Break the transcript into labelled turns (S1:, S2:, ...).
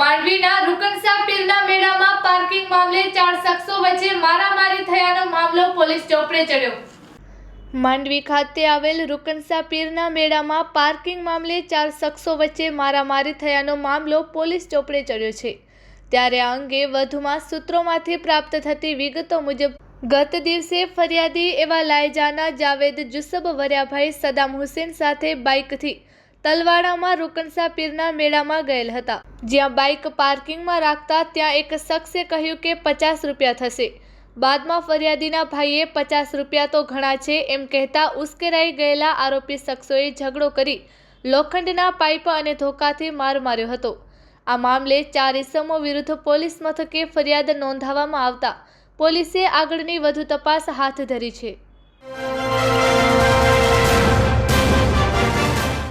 S1: માંડવીના રૂકણસા પીરના મેળામાં પાર્કિંગ મામલે ચાર શખ્સો વચ્ચે મારામારી થયાનો મામલો પોલીસ ચોપડે ચડ્યો. માંડવી ખાતે આવેલ રૂકણસા પીરના મેળામાં પાર્કિંગ મામલે ચાર શખ્સો વચ્ચે મારામારી થયાનો મામલો પોલીસ ચોપડે ચડ્યો છે. ત્યારે આ અંગે વધુમાં સૂત્રોમાંથી પ્રાપ્ત થતી વિગતો મુજબ, ગત દિવસે ફરિયાદી એવા લાયજાના જાવેદ જુસબ વરિયાભાઈ સદામ હુસેન સાથે બાઇકથી તલવાડામાં રૂકનસા પીરના મેળામાં ગયેલ હતા. જ્યાં બાઇક પાર્કિંગમાં રાખતા ત્યાં એક શખ્સે કહ્યું કે પચાસ રૂપિયા થશે. બાદમાં ફરિયાદીના ભાઈએ પચાસ રૂપિયા તો ઘણા છે એમ કહેતા ઉશ્કેરાઈ ગયેલા આરોપી શખ્સોએ ઝઘડો કરી લોખંડના પાઇપ અને ધોકાથી માર માર્યો હતો. આ મામલે ચાર ઇસમો વિરુદ્ધ પોલીસ મથકે ફરિયાદ નોંધાવવામાં આવતા પોલીસે આગળની વધુ તપાસ હાથ ધરી છે.